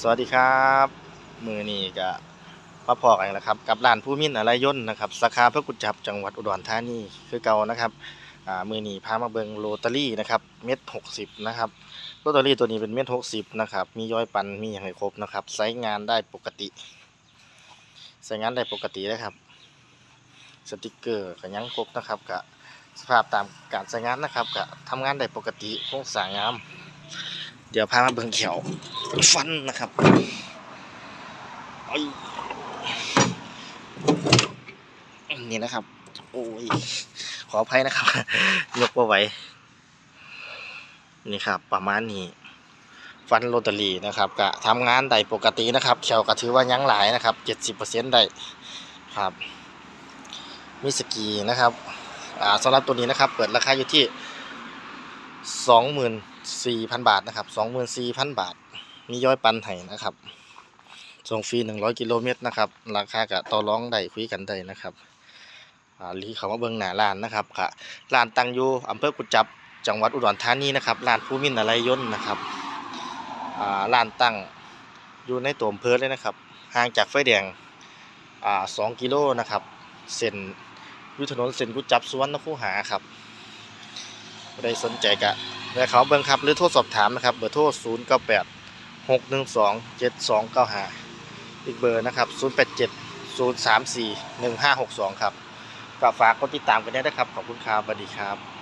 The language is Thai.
สวัสดีครับ มือนี้ก็มาพอกันแล้วครับ กับร้านผู้มินอะไรยนนะครับสาขาพระกุฎจับจังหวัดอุดรธานีคือเก่านะครับอ่ามือนี้พามาเบิงโรตารี่นะครับเม็ดหกสิบนะครับโรตารี่ตัวนี้เป็นเม็ดหกสิบนะครับมีย้อยปันมีอย่างไรครบนะครับใช้งานได้ปกติใช้งานได้ปกตินะครับสติกเกอร์ก็ยังครบนะครับกับสภาพตามการใช้งานนะครับกับทำงานได้ปกติโครงสร้างงาม เดี๋ยวพามาเบิ่งเขียวฟันนะครับไอ้นี่นะครับ โอ้ย ขออภัยนะครับ ยกว่าไหวนี่ครับ ประมาณนี้ฟันโรตารีนะครับกะทำงานได้ปกตินะครับเขียวก็ถือว่ายังหลายนะครับเจ็ดสิบเปอร์เซ็นต์ได้ครับมีสกีนะครับอ่าสำหรับตัวนี้นะครับ เปิดราคาอยู่ที่ สองหมื่นสี่พันบาทนะครับสองหมื่นสี่พันบาท มีย้อยปันไห้นะครับส่งฟรีหนึ่งร้อยกิโลเมตรนะครับ ราคากะต่อรองได้คุยกันได้นะครับอ่าลีเขามาเบิงหน้าร้านนะครับค่ะร้านตั้งอยู่อำเภอกุจับ จังหวัดอุดรธานีนะครับร้านภูมินอะไรย่นนะครับอ่าร้านตั้งอยู่ในตัวอำเภอเลยนะครับ ห่างจากไฟแดงอ่าสองกิโลนะครับ เส้นยุถนนเส้นกุจจับสุวรรณคูหาครับ บ่ได้สนใจกะแวะเขาเบิ่งครับหรือโทรสอบถามนะครับ เบอร์โทร0 9 8 6 1 2 7 2 9 5 อีกเบอร์นะครับ 0 8 7 0 3 4 1 5 6 2 ครับก็ฝากกดติดตามกันได้นะครับ ขอบคุณครับสวัสดีครับ